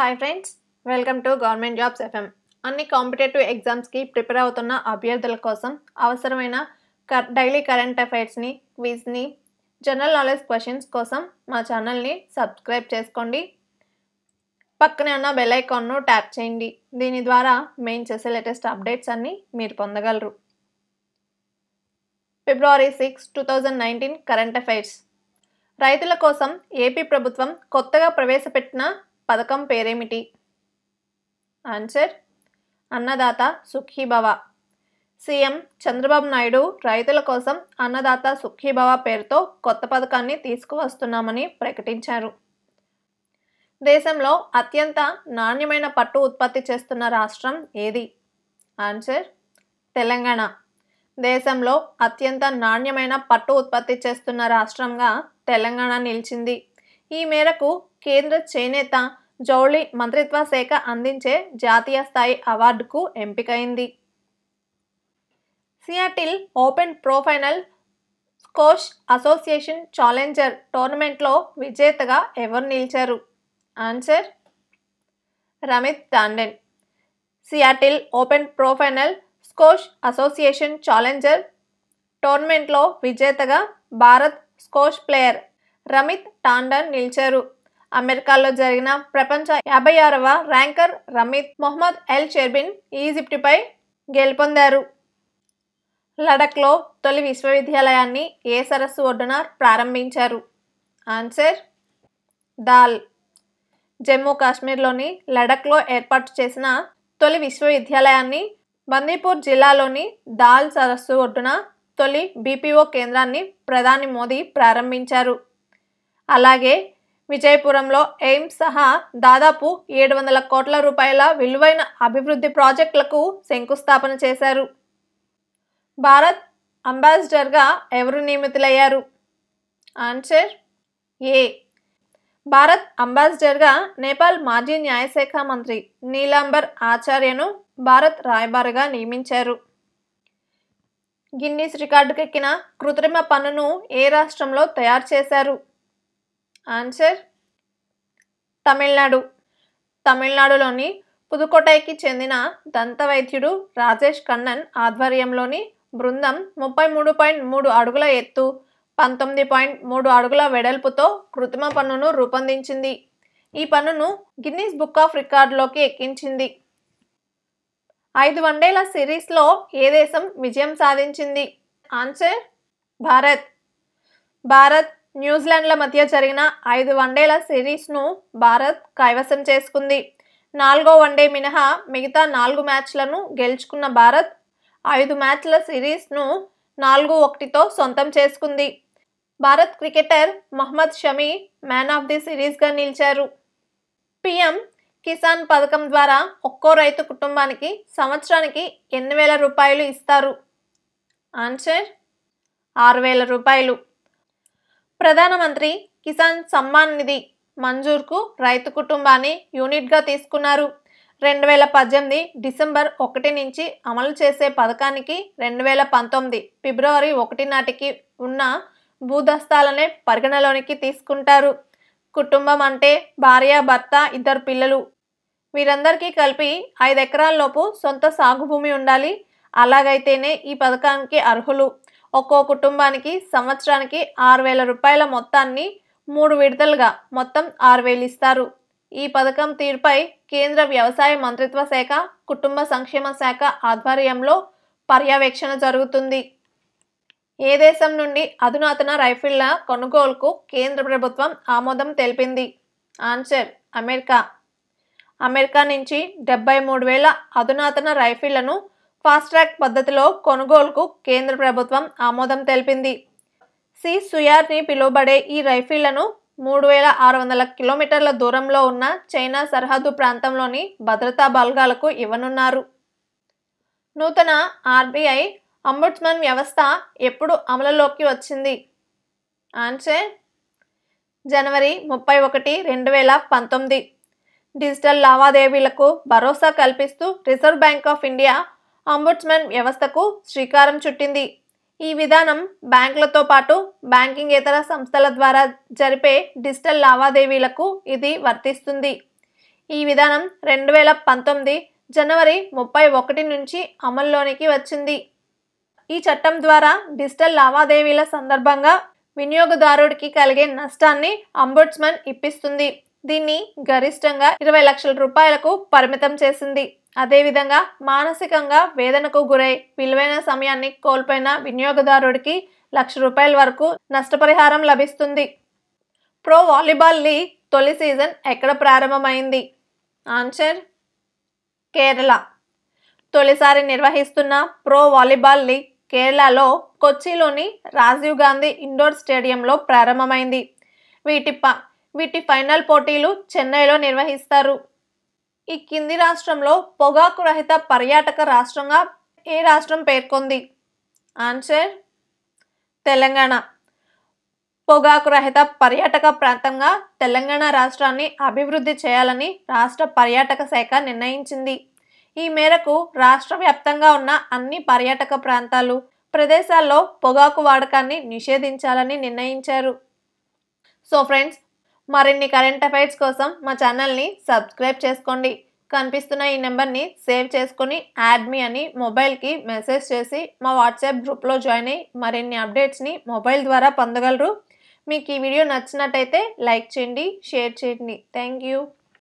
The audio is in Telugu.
Hi friends welcome to government jobs FM అన్ని కాంపిటేటివ్ ఎగ్జామ్స్కి ప్రిపేర్ అవుతున్న అభ్యర్థుల కోసం అవసరమైన క డైలీ కరెంట్ అఫైర్స్ని క్విజ్ని జనరల్ నాలెడ్జ్ క్వశ్చన్స్ కోసం మా ఛానల్ని సబ్స్క్రైబ్ చేసుకోండి. పక్కనే ఉన్న బెల్ ఐకాన్ను ట్యాప్ చేయండి. దీని ద్వారా మెయిన్ చేసే లేటెస్ట్ అప్డేట్స్ అన్నీ మీరు పొందగలరు. February six two thousand nineteen current affairs రైతుల కోసం ఏపీ ప్రభుత్వం కొత్తగా ప్రవేశపెట్టిన పథకం పేరేమిటి? ఆన్సర్ అన్నదాత సుఖీభవ. సీఎం చంద్రబాబు నాయుడు రైతుల కోసం అన్నదాత సుఖీభవ పేరుతో కొత్త పథకాన్ని తీసుకువస్తున్నామని ప్రకటించారు. దేశంలో అత్యంత నాణ్యమైన పట్టు ఉత్పత్తి చేస్తున్న రాష్ట్రం ఏది? ఆన్సర్ తెలంగాణ. దేశంలో అత్యంత నాణ్యమైన పట్టు ఉత్పత్తి చేస్తున్న రాష్ట్రంగా తెలంగాణ నిలిచింది. ఈ మేరకు కేంద్ర చేనేత జౌళి మంత్రిత్వ శాఖ అందించే జాతీయ స్థాయి అవార్డుకు ఎంపికైంది. Seattle open professional squash association challenger టోర్నమెంట్లో విజేతగా ఎవరు నిలిచారు? Answer Ramit Tandon. Seattle open professional squash association challenger టోర్నమెంట్లో విజేతగా భారత్ స్కోష్ ప్లేయర్ రమిత్ టాండన్ నిలిచారు. అమెరికాలో జరిగిన ప్రపంచ యాభై ఆరవ ర్యాంకర్ రమీద్ మొహమ్మద్ ఎల్ షెర్బిన్ ఈజిప్టుపై గెలుపొందారు. లడఖ్లో తొలి విశ్వవిద్యాలయాన్ని ఏ సరస్సు ఒడ్డున ప్రారంభించారు? ఆన్సర్ దాల్. జమ్మూ కాశ్మీర్లోని లడఖ్లో ఏర్పాటు చేసిన తొలి విశ్వవిద్యాలయాన్ని బందీపూర్ జిల్లాలోని దాల్ సరస్సు ఒడ్డున తొలి బీపీఓ కేంద్రాన్ని ప్రధాని మోదీ ప్రారంభించారు. అలాగే విజయపురంలో ఎయిమ్స్ సహా దాదాపు ఏడు వందల కోట్ల రూపాయల విలువైన అభివృద్ధి ప్రాజెక్టులకు శంకుస్థాపన చేశారు. భారత్ అంబాసిడర్గా ఎవరు నియమితులయ్యారు? Answer A. భారత్ అంబాసిడర్గా నేపాల్ మాజీ న్యాయశాఖ మంత్రి నీలాంబర్ ఆచార్యను భారత్ రాయబారిగా నియమించారు. గిన్నీస్ రికార్డుకెక్కిన కృత్రిమ పన్నును ఏ రాష్ట్రంలో తయారు చేశారు? ఆన్సర్ తమిళనాడు. తమిళనాడులోని పుదుకోటైకి చెందిన దంత వైద్యుడు రాజేష్ కన్నన్ ఆధ్వర్యంలోని బృందం ముప్పై మూడు పాయింట్ మూడు అడుగుల ఎత్తు పంతొమ్మిది పాయింట్ మూడు అడుగుల వెడల్పుతో కృత్రిమ పన్నును రూపొందించింది. ఈ పన్నును గిన్నీస్ బుక్ ఆఫ్ రికార్డులోకి ఎక్కించింది. ఐదు వన్డేల సిరీస్లో ఏ దేశం విజయం సాధించింది? ఆన్సర్ భారత్. భారత్ న్యూజిలాండ్ల మధ్య జరిగిన ఐదు వన్డేల సిరీస్ను భారత్ కైవసం చేసుకుంది. నాలుగో వన్డే మినహా మిగతా నాలుగు మ్యాచ్లను గెలుచుకున్న భారత్ ఐదు మ్యాచ్ల సిరీస్ను నాలుగు ఒకటితో సొంతం చేసుకుంది. Bharat cricketer Mohammed Shami man of the సిరీస్గా నిలిచారు. పిఎం కిసాన్ పథకం ద్వారా ఒక్కో రైతు కుటుంబానికి సంవత్సరానికి ఎన్ని వేల రూపాయలు ఇస్తారు. ఆన్సర్ ఆరు వేల రూపాయలు. ప్రధానమంత్రి కిసాన్ సమ్మాన్ నిధి మంజూర్కు రైతు కుటుంబాన్ని యూనిట్గా తీసుకున్నారు. రెండు వేల పద్దెనిమిది డిసెంబర్ ఒకటి నుంచి అమలు చేసే పథకానికి రెండు వేల పంతొమ్మిది ఫిబ్రవరి ఒకటి నాటికి ఉన్న భూదస్తాలనే పరిగణలోనికి తీసుకుంటారు. కుటుంబం అంటే భార్య భర్త ఇద్దరు పిల్లలు. వీరందరికీ కలిపి ఐదు ఎకరాల్లోపు సొంత సాగు భూమి ఉండాలి. అలాగైతేనే ఈ పథకానికి అర్హులు. ఒక్కో కుటుంబానికి సంవత్సరానికి ఆరు వేల రూపాయల మొత్తాన్ని మూడు విడతలుగా మొత్తం ఆరు వేలు ఇస్తారు. ఈ పథకం తీరుపై కేంద్ర వ్యవసాయ మంత్రిత్వ శాఖ కుటుంబ సంక్షేమ శాఖ ఆధ్వర్యంలో పర్యవేక్షణ జరుగుతుంది. ఏ దేశం నుండి అధునాతన రైఫిళ్ళ కొనుగోలుకు కేంద్ర ప్రభుత్వం ఆమోదం తెలిపింది? Answer America. అమెరికా నుంచి డెబ్బై మూడు వేల అధునాతన రైఫిళ్ళను ఫాస్ట్ ట్రాక్ పద్ధతిలో కొనుగోలుకు కేంద్ర ప్రభుత్వం ఆమోదం తెలిపింది. సి. సుయార్ని పిలువబడే ఈ రైఫిళ్ళను మూడు వేల ఆరు వందల కిలోమీటర్ల దూరంలో ఉన్న చైనా సరిహద్దు ప్రాంతంలోని భద్రతా బలగాలకు ఇవ్వనున్నారు. నూతన ఆర్బీఐ అంబుడ్స్మన్ వ్యవస్థ ఎప్పుడు అమలులోకి వచ్చింది? ఆన్సర్ జనవరి ముప్పై ఒకటి రెండు వేల పంతొమ్మిది. డిజిటల్ లావాదేవీలకు భరోసా కల్పిస్తూ reserve bank of India ombudsman వ్యవస్థకు శ్రీకారం చుట్టింది. ఈ విధానం బ్యాంకులతో పాటు బ్యాంకింగ్ ఇతర సంస్థల ద్వారా జరిపే డిజిటల్ లావాదేవీలకు ఇది వర్తిస్తుంది. ఈ విధానం రెండు వేల పంతొమ్మిది జనవరి ముప్పై ఒకటి నుంచి అమల్లోనికి వచ్చింది. ఈ చట్టం ద్వారా డిజిటల్ లావాదేవీల సందర్భంగా వినియోగదారుడికి కలిగే నష్టాన్ని అంబుడ్స్మన్ ఇప్పిస్తుంది. దీన్ని గరిష్టంగా ఇరవై లక్షల రూపాయలకు పరిమితం చేసింది. అదేవిధంగా మానసికంగా వేదనకు గురై విలువైన సమయాన్ని కోల్పోయిన వినియోగదారుడికి లక్ష రూపాయల వరకు నష్టపరిహారం లభిస్తుంది. ప్రో వాలీబాల్ లీగ్ తొలి సీజన్ ఎక్కడ ప్రారంభమైంది? ఆన్సర్ కేరళ. తొలిసారి నిర్వహిస్తున్న ప్రో వాలీబాల్ లీగ్ కేరళలో కొచ్చిలోని రాజీవ్ గాంధీ ఇండోర్ స్టేడియంలో ప్రారంభమైంది. వీటి ప వీటి ఫైనల్ పోటీలు చెన్నైలో నిర్వహిస్తారు. ఈ కింది రాష్ట్రంలో పొగాకు రహిత పర్యాటక రాష్ట్రంగా ఏ రాష్ట్రం పేర్కొంది? ఆన్సర్ తెలంగాణ. పొగాకు రహిత పర్యాటక ప్రాంతంగా తెలంగాణ రాష్ట్రాన్ని అభివృద్ధి చేయాలని రాష్ట్ర పర్యాటక శాఖ నిర్ణయించింది. ఈ మేరకు రాష్ట్ర వ్యాప్తంగా ఉన్న అన్ని పర్యాటక ప్రాంతాలు ప్రదేశాల్లో పొగాకు వాడకాన్ని నిషేధించాలని నిర్ణయించారు. సో ఫ్రెండ్స్ మరిన్ని కరెంట్ అఫైర్స్ కోసం మా ఛానల్ని సబ్స్క్రైబ్ చేసుకోండి. కనిపిస్తున్న ఈ నెంబర్ని సేవ్ చేసుకొని యాడ్మీ అని మొబైల్కి మెసేజ్ చేసి మా వాట్సాప్ గ్రూప్లో జాయిన్ అయ్యి మరిన్ని అప్డేట్స్ని మొబైల్ ద్వారా పొందగలరు. మీకు ఈ వీడియో నచ్చినట్టయితే లైక్ చేయండి షేర్ చేయండి. Thank you.